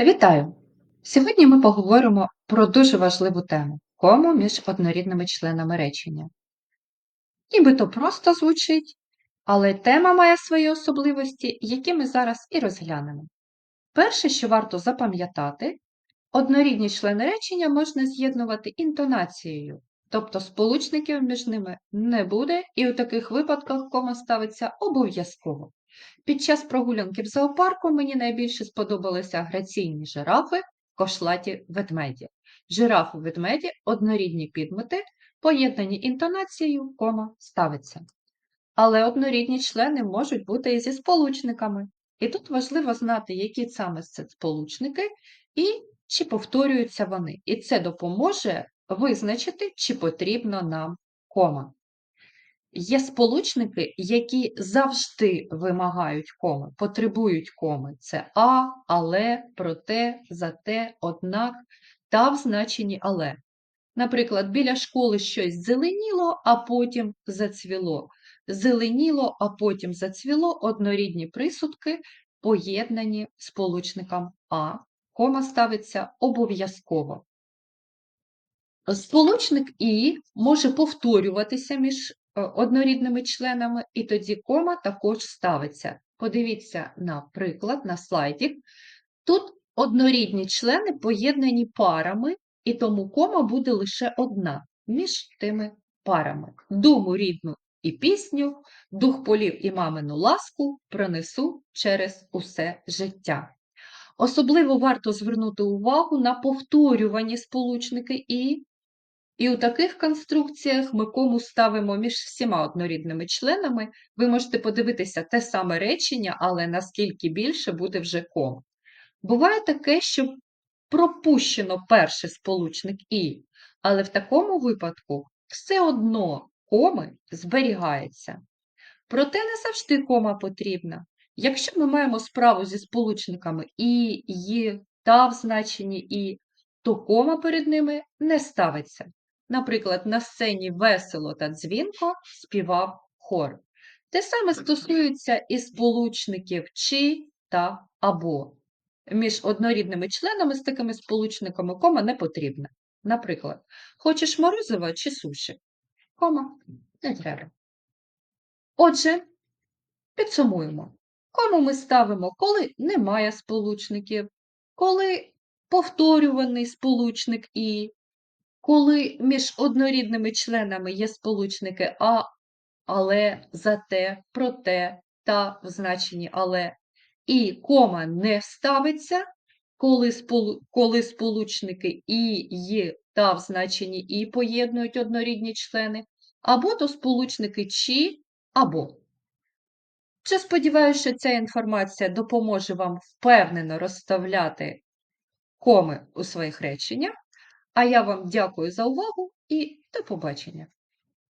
Вітаю! Сьогодні ми поговоримо про дуже важливу тему кому між однорідними членами речення. Нібито просто звучить, але тема має свої особливості, які ми зараз і розглянемо. Перше, що варто запам'ятати, однорідні члени речення можна з'єднувати інтонацією, тобто сполучників між ними не буде, і у таких випадках кома ставиться обов'язково. Під час прогулянки в зоопарку мені найбільше сподобалися граційні жирафи, кошлаті ведмеді. Жирафи ведмеді однорідні підмети, поєднані інтонацією, кома ставиться. Але однорідні члени можуть бути і зі сполучниками. І тут важливо знати, які саме це сполучники і чи повторюються вони. І це допоможе визначити, чи потрібно нам кома. Є сполучники, які завжди вимагають коми, потребують коми. Це а, але, проте, зате, однак та в значенні але. Наприклад, біля школи щось зеленіло, а потім зацвіло. Зеленіло, а потім зацвіло однорідні присудки, поєднані сполучником а. Кома ставиться обов'язково. Сполучник І може повторюватися між однорідними членами, і тоді кома також ставиться. Подивіться на приклад, на слайді. Тут однорідні члени поєднані парами, і тому кома буде лише одна між тими парами. Думу рідну і пісню, дух полів і мамину ласку пронесу через усе життя. Особливо варто звернути увагу на повторювані сполучники і і у таких конструкціях ми кому ставимо між всіма однорідними членами, ви можете подивитися те саме речення, але наскільки більше буде вже ком. Буває таке, що пропущено перший сполучник І, але в такому випадку все одно коми зберігається. Проте не завжди кома потрібна. Якщо ми маємо справу зі сполучниками І, «ї», та в значенні І, то кома перед ними не ставиться. Наприклад, на сцені весело та дзвінко співав хор. Те саме стосується і сполучників чи та або. Між однорідними членами з такими сполучниками кома не потрібна. Наприклад, хочеш морозива чи суші? Кома не треба. Отже, підсумуємо. Кому ми ставимо, коли немає сполучників, коли повторюваний сполучник і, коли між однорідними членами є сполучники а, але, зате, проте та в значенні але, і кома не ставиться, коли, сполу... коли сполучники і, є та в значенні і поєднують однорідні члени, або то сполучники чи або. Чи сподіваюся, що ця інформація допоможе вам впевнено розставляти коми у своїх реченнях. А я вам дякую за увагу і до побачення!